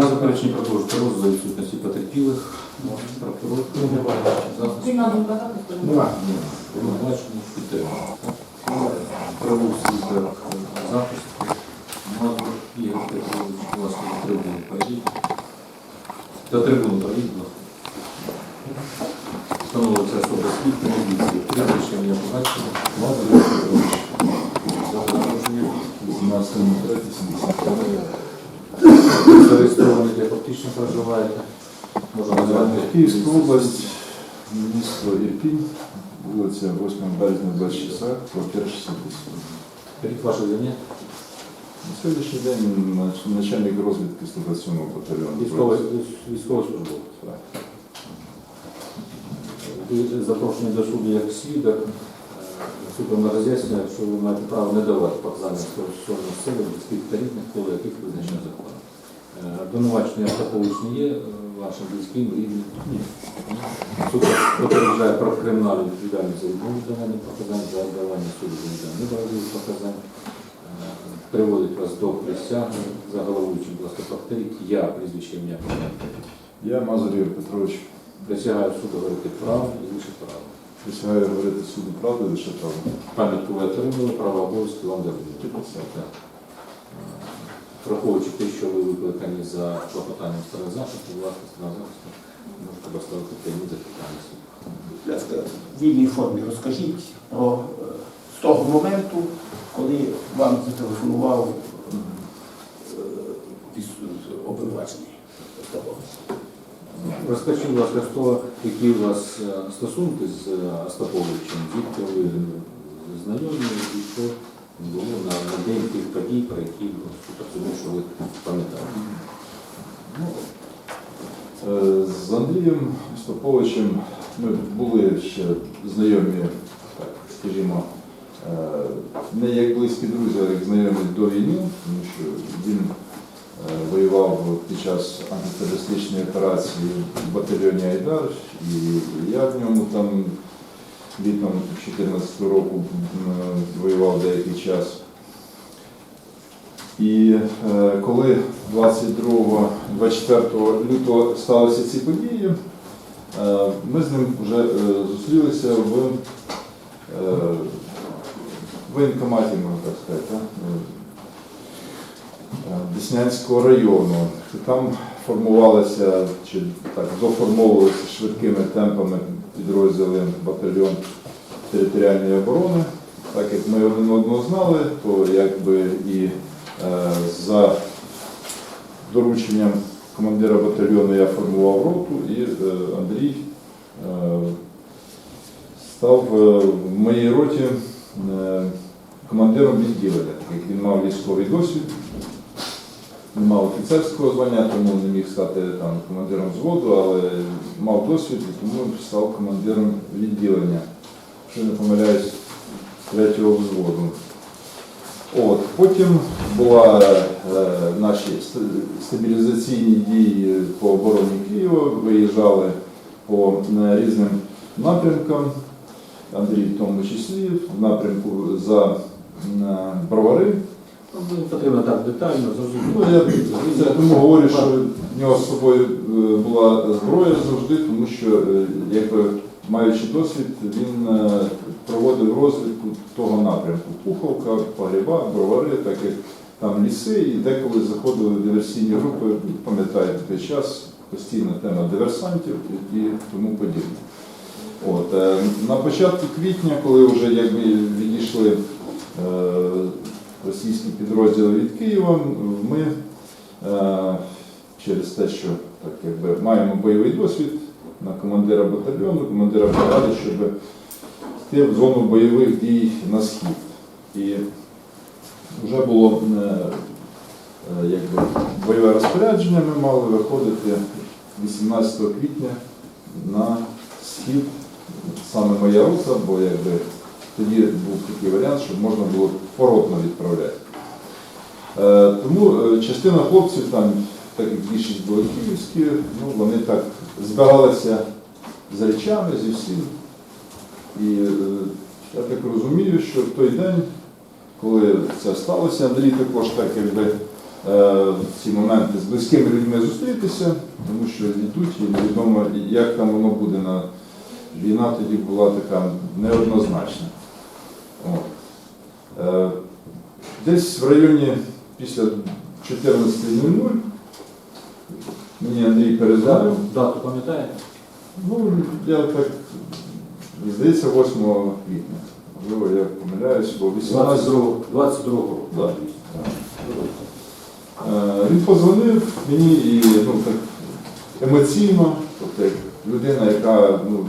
Нема заперечень продовжити розгляд за відсутності потерпілих. Прокурор. Війна дуже багато сторон. Нема. Обвинувачений підтримав. Правову світах захисту. Мазур Ігор Петрович, будь ласка, до трибуни пройдіть. До трибуни будь ласка. Встановлюється особа свідка міліції. Прізвище ім'я побачення. Мазур Ігор Петрович. Дата народження. 18.03.70. Зареєстрований для фактично проживаєте. Можна назвати. Київська область, місто Ірпінь, вулиця 8 березня 26, квартира 60. Скажіть ваше звання. На сьогоднішній день начальник розвідки 127 батальйону. Військовий військовослужбовець. Так. Ви запрошені до суду як свідок. Суд вам роз'яснює, що ви маєте право не давати показання стосовно себе близьких та рідних, коли яких визначено законом. Е, Обвинувачення не є е, вашим близьким, рідним? Ні. Суд попереджає про кримінальну відповідальність за відмову давання показань, за давання суду за недоводів показань. Е, Приводить вас до присяги за головуючим, будь. Я прізвище ім'я пам'ятаю. Я Мазур Петрович. Присягаю суду говорити право і лише право. Присягаю говорити суду правду і лише правду. Пам'ятку ви отримали, право обов'язки вам дарують. Е, Враховуючи те, що ви викликані за клопотанням сторони захисту, власне, сторона захисту, можете поставити прямі запитання. Будь ласка, в вільній формі розкажіть про е, з того моменту, коли вам зателефонував е, віс- обвинувачений. Розкажіть, будь ласка, того, які у вас е, стосунки з е, Остаповичем, звідки ви знайомі і що було на, на день тих подій, про які ну, тому, що ви пам'ятаєте. Ну, е, З Андрієм Стоповичем ми були ще знайомі, так скажімо, е, не як близькі друзі, а як знайомі до війни, тому що він е, воював під час антитерористичної операції в батальйоні Айдар, і я в ньому там літом 2014 року воював деякий час. І е, коли 22-24 лютого сталися ці події, е, ми з ним вже е, зустрілися в воєнкоматі, можна так сказати, Деснянського району. Там формувалися, чи так, доформовувалися швидкими темпами підрозділи батальйон територіальної оборони. Так як ми один одного знали, то якби і е, за дорученням командира батальйону я формував роту, і е, Андрій е, став е, в моїй роті е, командиром відділення, як він мав військовий досвід, не мав офіцерського звання, тому не міг стати там, командиром взводу, але мав досвід, і тому став командиром відділення. Якщо не помиляюсь, третього взводу. От, потім була е, наші стабілізаційні дії по обороні Києва, виїжджали по е, різним напрямкам, Андрій в тому числі, в напрямку за е, бровари. Ну, мені потрібно так детально, Ну, я тому говорю, що в нього з собою е, була зброя завжди, тому що, е, якби маючи досвід, він е, проводив розвідку того напрямку. Пуховка, погріба, бровари, так як там ліси, і деколи заходили диверсійні групи, пам'ятаєте той час, постійна тема диверсантів і, тому подібне. От, на початку квітня, коли вже якби відійшли російські підрозділи від Києва, ми е, через те, що так якби маємо бойовий досвід на командира батальйону, командира бригади, щоб йти в зону бойових дій на схід. І вже було е, е, якби, бойове розпорядження, ми мали виходити 18 квітня на схід, саме моя рота, бо якби тоді був такий варіант, щоб можна було поротно відправляти. Е, Тому е, частина хлопців, там, так як більшість були київські, ну, вони так збиралися з речами, зі всім. І е, я так розумію, що в той день коли це сталося. Андрій також так якби в ці моменти з близькими людьми зустрітися, тому що йдуть і невідомо, як там воно буде на війна тоді була така неоднозначна. От. Е, Десь в районі після 14.00 мені Андрій перезвонив. Дату пам'ятаєте? Ну, я так, здається, 8 квітня. Можливо, я помиляюсь, бо 18 22 22 року. Да. Він позвонив мені і ну, так, емоційно, тобто як людина, яка ну,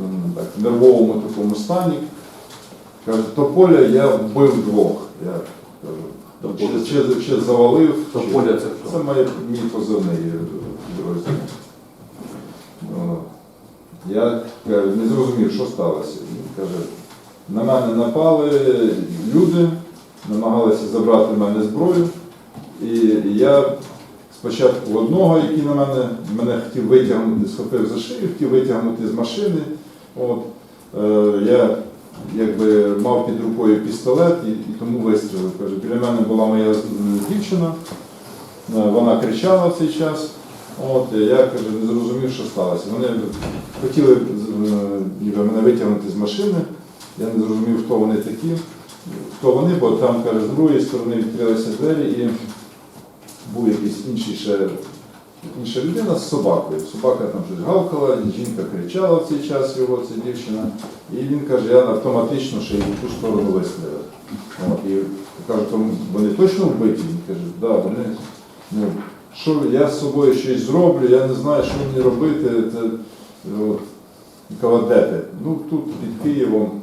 ну, так, в нервовому такому стані, каже, Тополя я вбив двох. Я кажу, Тополя чи, чи, чи завалив. чи- Тополя це хто? Це моє, мій позивний підрозділ. Ну, Я кажу, не зрозумів, що сталося. Він каже, на мене напали люди, намагалися забрати в мене зброю. І я спочатку одного, який на мене, мене хотів витягнути, схопив за шию, хотів витягнути з машини. От, е, я якби мав під рукою пістолет і, і тому вистрілив. Каже, біля мене була моя дівчина, е, вона кричала в цей час. От, я каже, не зрозумів, що сталося. Вони хотіли е, ніби мене витягнути з машини. Я не зрозумів, хто вони такі, хто вони, бо там каже, з другої сторони відкрилися двері і був якийсь інший ще інша людина з собакою. Собака там щось гавкала, жінка кричала в цей час його, ця дівчина. І він каже, я автоматично ще й в ту сторону вистрілив. І каже, вони точно вбиті? Він каже, да, вони. Ну, що я з собою щось зроблю, я не знаю, що мені робити. Це, от, Кава, де ти? Ну тут під Києвом.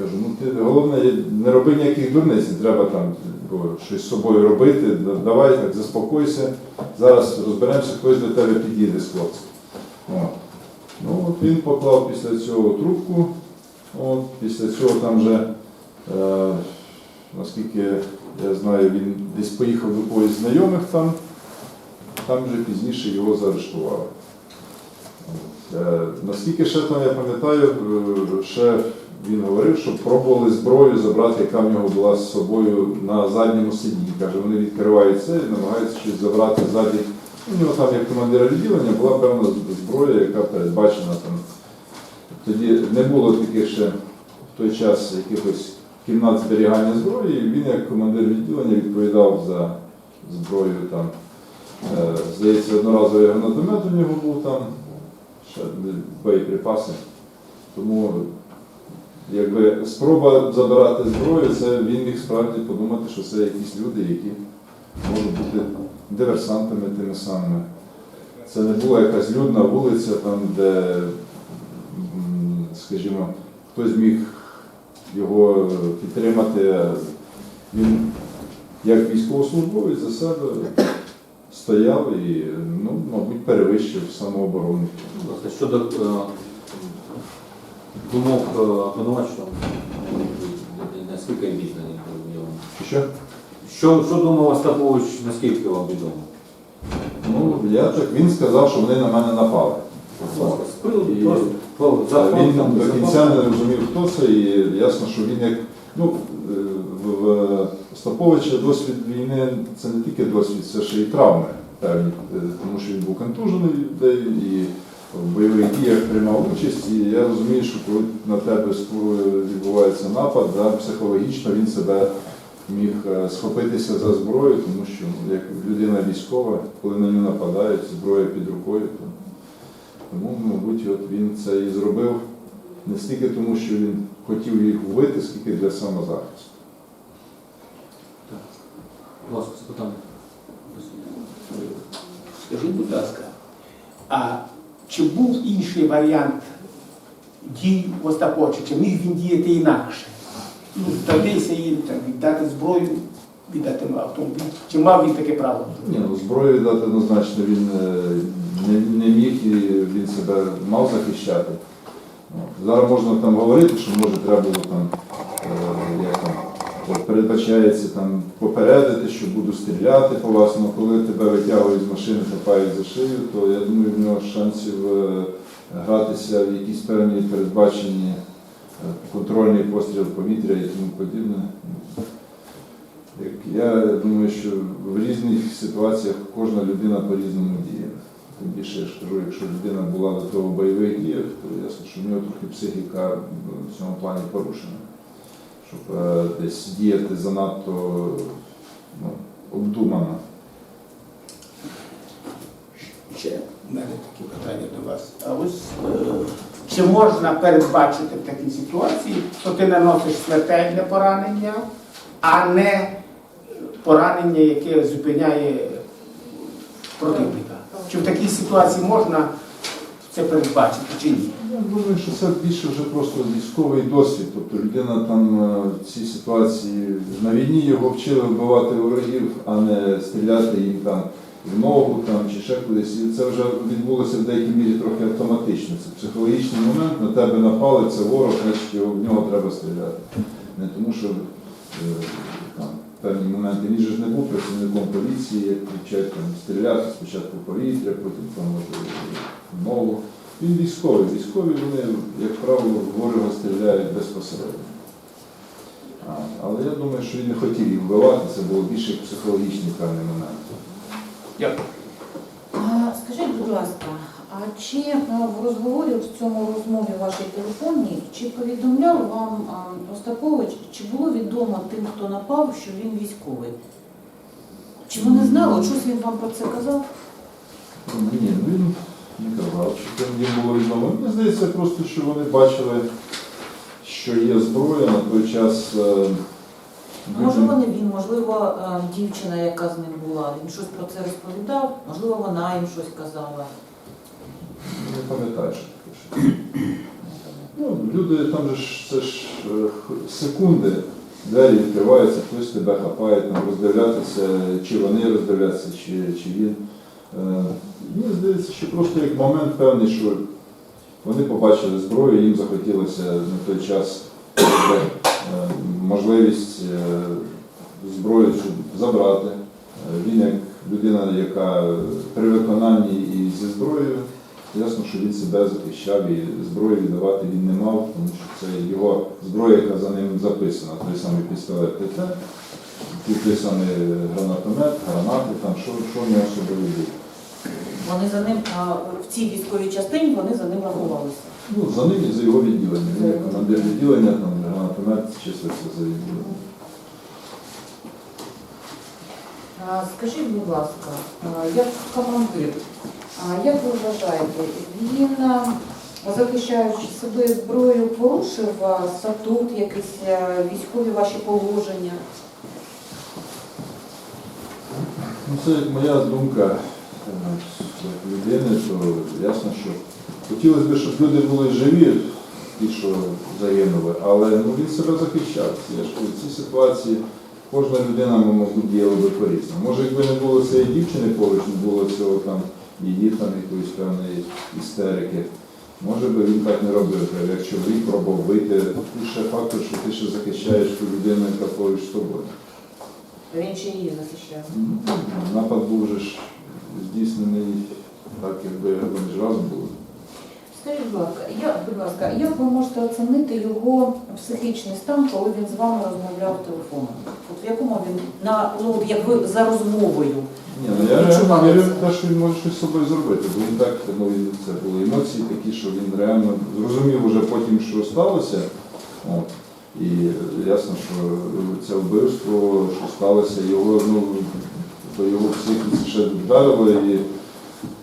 Кажу, ну ти головне, не роби ніяких дурниць, треба там бо, щось з собою робити. Давай так, заспокойся. Зараз розберемося, хтось до тебе підійде з хлопцем. От. Ну от він поклав після цього трубку. От, після цього там вже, е, наскільки я знаю, він десь поїхав до когось знайомих там, там вже пізніше його заарештували. Е, Наскільки ще там я пам'ятаю, ще він говорив, що пробували зброю забрати, яка в нього була з собою на задньому сидінні. Каже, вони відкривають це і намагаються щось забрати ззаді. У нього там, як командира відділення, була певна зброя, яка передбачена там. Тоді не було таких ще в той час якихось кімнат зберігання зброї. і Він, як командир відділення, відповідав за зброю там. Е, Здається, одноразовий гранатомет у нього був там, ще боєприпаси. Тому якби спроба забирати зброю, це він міг справді подумати, що це якісь люди, які можуть бути диверсантами тими самими. Це не була якась людна вулиця, там, де, скажімо, хтось міг його підтримати. Він як військовослужбовець за себе стояв і, ну, мабуть, перевищив самооборону. Щодо е, думок е, обвинуваченого, наскільки йому? Що? Що, що думав Остапович, наскільки вам відомо? Ну, я так, він сказав, що вони на мене напали. І- Він захватам, до кінця не розумів, хто це, і ясно, що він як. Ну, е, в Остаповича досвід війни це не тільки досвід, це ще й травми певні, е, тому що він був контужений людей і в бойових приймав участь. І я розумію, що коли на тебе відбувається напад, да, психологічно він себе міг е, схопитися за зброю, тому що ну, як людина військова, коли на нього нападають, зброя під рукою, то тому, мабуть, от він це і зробив не стільки тому, що він хотів їх вбити, скільки для самозахисту. Будь ласка, запитання. Скажіть, будь ласка, а чи був інший варіант дій в Остапочі? Чи міг він діяти інакше? Ну, здатися їм так, віддати зброю, віддати автомобіль. Чи мав він таке право? Ні, ну зброю віддати однозначно він е, не, не міг і він себе мав захищати. Зараз можна там говорити, що може треба було там, е, там передбачається там попередити, що буду стріляти по вас, але коли тебе витягують з машини, хапають за шию, то я думаю, в нього шансів е, гратися в якісь певні передбачені е, контрольний постріл повітря і тому подібне. Я думаю, що в різних ситуаціях кожна людина по-різному діє. Тим більше я ж кажу, якщо людина була до того бойових діях, то ясно, що в нього трохи психіка в цьому плані порушена. Щоб е, десь діяти занадто ну, обдумано. Ще в мене такі питання до вас. А ось е, чи можна передбачити в такій ситуації, що ти наносиш смертельне поранення, а не поранення, яке зупиняє противника? Чи в такій ситуації можна це передбачити чи ні? Думаю, що це більше вже просто військовий досвід. Тобто людина там е, в цій ситуації на війні його вчили вбивати ворогів, а не стріляти їм там в ногу там, чи ще кудись. І це вже відбулося в деякій мірі трохи автоматично. Це психологічний момент, на тебе напали, це ворог, значить в нього треба стріляти. Не тому, що е, там, певні моменти він же ж не був працівником поліції, як кричать там стріляти спочатку повітря, потім там в ногу. Він військовий. Військові вони, як правило, в ворога стріляють безпосередньо. А, але я думаю, що він не хотів їх вбивати, це було більше психологічний певний момент. Дякую. Скажіть, будь ласка, а чи е, в розговорі в цьому розмові вашій телефонній, чи повідомляв вам а, Остапович, чи було відомо тим, хто напав, що він військовий? Чи вони знали, щось він вам про це казав? Ну, Ні, ну, він не казав, що це їм було відомо. Мені здається, просто, що вони бачили, що є зброя на той час. е, Можливо, не він, можливо, е, дівчина, яка з ним була. Він щось про це розповідав, можливо, вона їм щось казала. Не пам'ятаю, що таке. Ну, люди там же ж це ж е, секунди, двері відкриваються, хтось тебе хапає, там роздивлятися, чи вони роздивляться, чи, чи він. Е, Мені здається, що просто як момент певний, що вони побачили зброю, їм захотілося на той час е, можливість е, зброю забрати. Він як людина, яка при виконанні і зі зброєю, ясно, що він себе захищав і зброю віддавати він не мав, тому що це його зброя, яка за ним записана, той самий пістолет ТТ, самий гранатомет, гранати, там, що, що в нього собою було. Вони за ним а, в цій військовій частині вони за ним рахувалися. Ну, за ним і за його відділенням. Він як командир відділення, там гранатомет числився за відділенням. А, Скажіть, будь ласка, а, як командир, а як ви вважаєте, він, а, захищаючи себе зброєю, порушив а, статут, якісь а, військові ваші положення? Ну, це як моя думка е, людини, то ясно, що хотілося б, щоб люди були живі, ті, що загинули, але ну, він себе захищав. Я ж в цій ситуації кожна людина, мабуть, діяла би по-різному. Може, якби не було цієї дівчини поруч, не було цього там її там якоїсь певної істерики. Може би він так не робив, як чоловік пробував вийти. Тут ще фактор, що ти ще захищаєш ту людину, яка поруч з тобою. Він ще її захищав. Напад був же ж здійснений так, якби вони ж разом були. Скажіть, будь ласка, як, будь ласка, як ви можете оцінити його психічний стан, коли він з вами розмовляв телефоном? От в якому він на ну як ви за розмовою? Ні, ну я реально вірю в те, що він може щось з собою зробити, бо він так, ну, він- це були емоції такі, що він реально зрозумів уже потім, що сталося. От. І ясно, що це вбивство, що сталося, його, ну, то його психіці ще вдарило і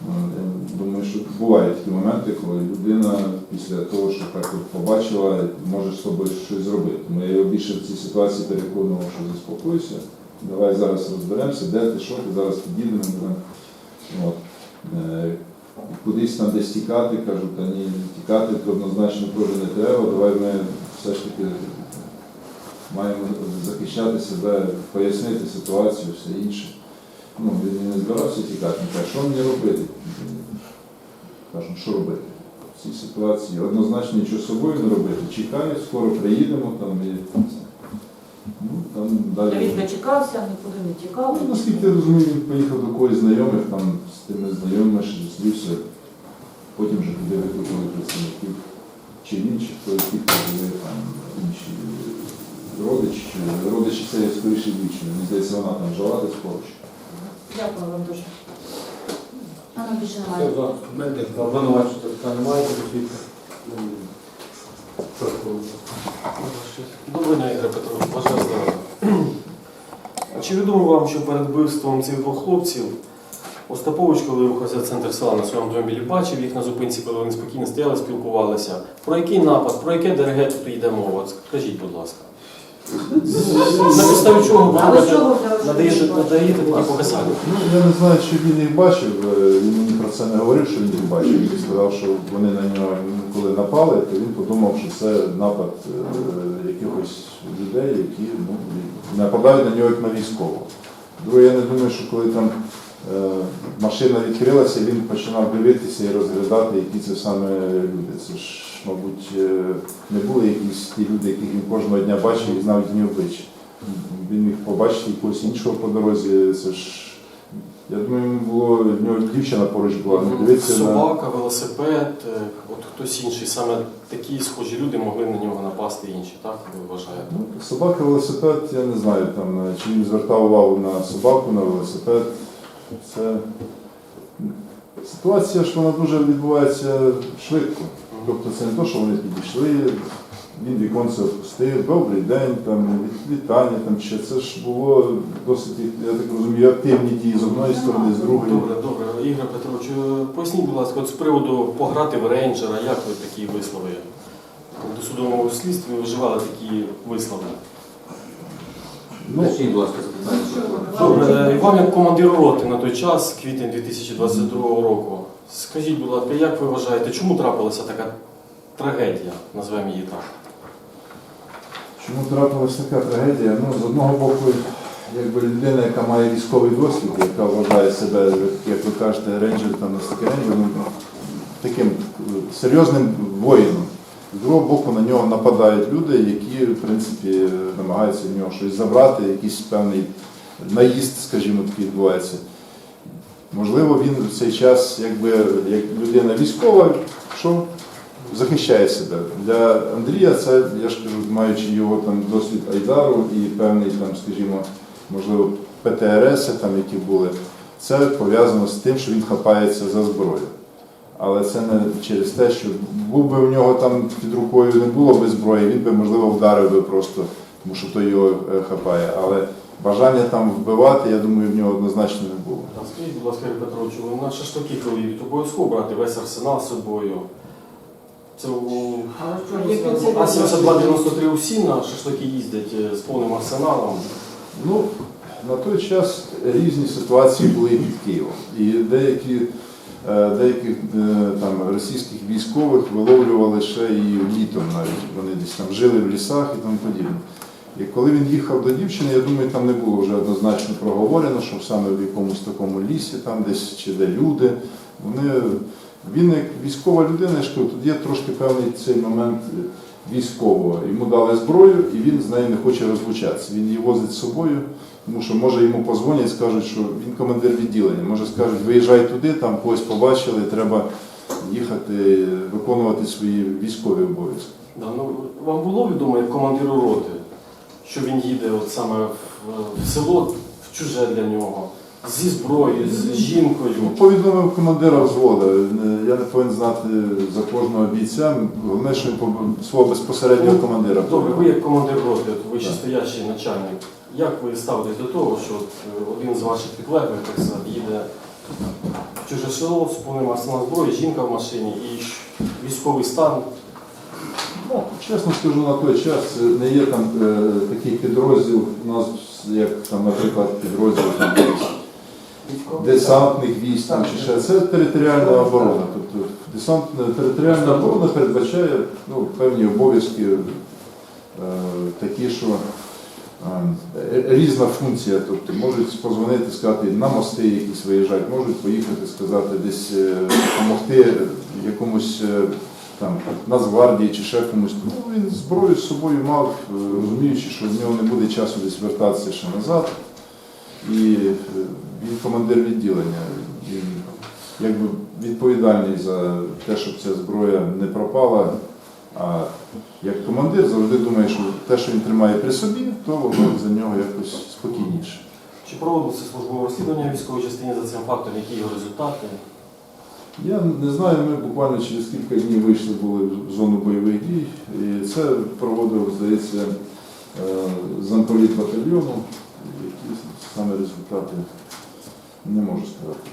ну, я думаю, що бувають такі моменти, коли людина після того, що так побачила, може з собою щось зробити. Тому я його більше в цій ситуації переконував, що заспокойся. Давай зараз розберемося, де ти, що ти, зараз підійдемо. От. Е, Кудись там десь тікати, кажу, та ні, тікати то однозначно теж не треба. Давай ми все ж таки маємо захищати себе, пояснити ситуацію, все інше. Ну, він не збирався тікати, він каже, що мені робити? Кажу, що робити? В цій ситуації однозначно нічого з собою не робити. Чекай, скоро приїдемо там і ну, там А далі. він дочекався, нікуди не тікав. Ну, наскільки я розумію, він поїхав до когось знайомих, там з тими знайомими ще зустрівся. Потім вже туди викликали представників чи він, чи хто які були там інші родич, е, родичі це є скоріше дівчина. Мені здається, вона там жила десь поруч. Дякую вам дуже. Все, немає. Обвинувачення питання немає, тоді Доброго дня, Ігор Петрович, бажаю здоров'я. Чи відомо вам, що перед вбивством цих двох хлопців Остапович, коли рухався в центр села на своєму автомобілі, бачив їх на зупинці, коли вони спокійно стояли, спілкувалися. Про який напад, про яке ДРГ тут йде мова? Скажіть, будь ласка. На підставі чого ви надаєте- такі показання? Ну, я не знаю, чи він їх бачив. е, Він мені про це не говорив, що він їх бачив. Він сказав, що вони на нього коли напали, то він подумав, що це напад е, якихось людей, які ну, нападають на нього як на військового. Друге, я не думаю, що коли там машина відкрилася, він починав дивитися і розглядати, які це саме люди. Це ж, мабуть, е, не були якісь ті люди, яких він кожного дня бачив і знав їхні обличчя. Він міг побачити якогось іншого по дорозі. Це ж я думаю, йому було в нього дівчина поруч була. Не дивитися на Собака, велосипед, е, от хтось інший, саме такі схожі люди могли на нього напасти інші, так ви вважаєте? ну, собака, велосипед. Я не знаю там е, чи він звертав увагу на собаку, на велосипед. Це ситуація ж вона дуже відбувається швидко. Тобто це не те, що вони підійшли, він віконце опустив, добрий день, там, вітання, там, ще. це ж було досить, я так розумію, активні дії з одної сторони, з другої. Добре, добре. Ігор Петрович, е, поясніть, будь ласка, от з приводу пограти в рейнджера, як ви такі вислови у досудовому слідстві вживали такі вислови? Ну, будь ласка, запитання. Добре, е, і вам як командиру роти на той час, квітень 2022 року, скажіть, будь ласка, як ви вважаєте, чому трапилася така трагедія, назвемо її так? Чому трапилася така трагедія? Ну, з одного боку, якби людина, яка має військовий досвід, яка вважає себе, як ви кажете, рейнджер, там не рейнджер, ну, таким е, серйозним воїном. З другого боку, на нього нападають люди, які, в принципі, намагаються в нього щось забрати, якийсь певний наїзд, скажімо, такий відбувається. Можливо, він в цей час, якби як людина військова, що захищає себе. Для Андрія це, я ж кажу, маючи його там досвід Айдару і певний там, скажімо, можливо, ПТРС, там, які були, це пов'язано з тим, що він хапається за зброю. Але це не через те, що був би в нього там під рукою не було би зброї, він би, можливо, вдарив би просто, тому що той його е, хапає. Але бажання там вбивати, я думаю, в нього однозначно не було. А скажіть, будь ласка, Ігор Петрович, ви на шашлики, коли йдуть, обов'язково брати весь арсенал з собою. Це у А-7293 усі на шашлики їздять е, з повним арсеналом. Ну, на той час різні ситуації були під Києвом. І деякі, деяких е, там, російських військових виловлювали ще і літом навіть. Вони десь там жили в лісах і тому подібне. І коли він їхав до дівчини, я думаю, там не було вже однозначно проговорено, що саме в якомусь такому лісі, там десь чи де люди. Вони, він як військова людина, я тут є трошки певний цей момент е, військового. Йому дали зброю, і він з нею не хоче розлучатися. Він її возить з собою, тому що може йому позвонять, скажуть, що він командир відділення. Може скажуть, виїжджай туди, там когось побачили, треба їхати, виконувати свої військові обов'язки. Да, ну, вам було відомо як командиру роти, що він їде от саме в, в село в чуже для нього, зі зброєю, з жінкою. Ну, Повідомив командира взводу. Я не повинен знати за кожного бійця. Головне, що він свого безпосереднього командира. Добре, ви як командир роти, ви Так. стоящий начальник. Як ви ставитесь до того, що от, е, один з ваших підлеглих так сказати, їде в чуже село з повним арсеналом зброї, жінка в машині і військовий стан? Ну, чесно скажу, на той час е, не є там е, такий підрозділ у нас, як там, наприклад, підрозділ там, десантних військ там, чи ще. Це територіальна оборона. Тобто десантна територіальна оборона передбачає ну, певні обов'язки е, такі, що е, різна функція. Тобто можуть позвонити, сказати, на мости якісь виїжджати, можуть поїхати, сказати, десь е, допомогти якомусь. е, там Нацгвардії чи ще комусь. Ну, він зброю з собою мав, е, розуміючи, що в нього не буде часу десь вертатися ще назад. І він командир відділення. Він якби відповідальний за те, щоб ця зброя не пропала, а як командир завжди думає, що те, що він тримає при собі, то воно за нього якось спокійніше. Чи проводиться службове розслідування в військовій частині за цим фактом, які його результати? Я не знаю, ми буквально через кілька днів вийшли були в зону бойових дій, і це проводив, здається, е, замполіт батальйону. Які саме результати не можу сказати.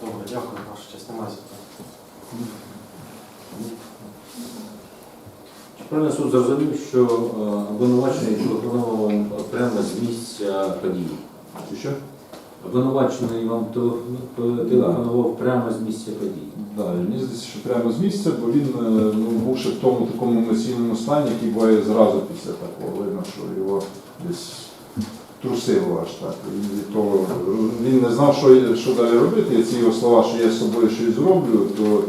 Добре, дякую, ваша честь, немає запитань. Чи правильно суд зрозумів, що е, обвинувачений телефонував прямо з місця події? Чи що? Обвинувачений вам телефонував прямо з місця події. І мені здається, що прямо з місця, бо він, е, ну, бувши в тому такому емоційному стані, який буває зразу після такого, видно, що його десь трусило аж так. Він від того він не знав, що, що далі робити. І ці його слова, що я з собою щось зроблю, то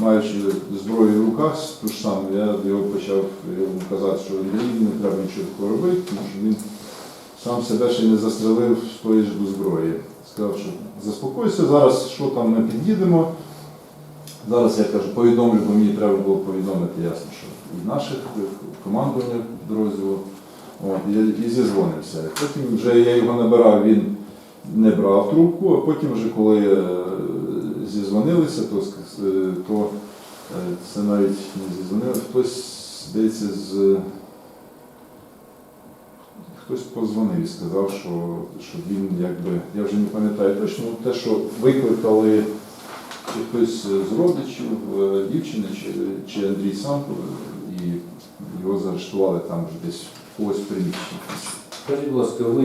маючи зброю в руках ту ж саму, я його почав йому казати, що Андрій, не треба нічого робити, тому що він сам себе ще не застрелив з тої ж до зброї. Сказав, що заспокойся, зараз що там ми під'їдемо. Зараз я кажу, повідомлю, бо мені треба було повідомити ясно, що і наших е, командування підрозділу. От, і, і зізвонимося. Потім вже я його набирав, він не брав трубку, а потім вже коли е, зізвонилися, то, е, то е, це навіть не зізвонили, хтось, здається, з хтось позвонив і сказав, що, що він якби, я вже не пам'ятаю точно, ну, те, що викликали чи хтось з родичів е, дівчини, чи, чи Андрій е, і його заарештували там вже десь в когось в приміщенні. Скажіть, будь ласка, ви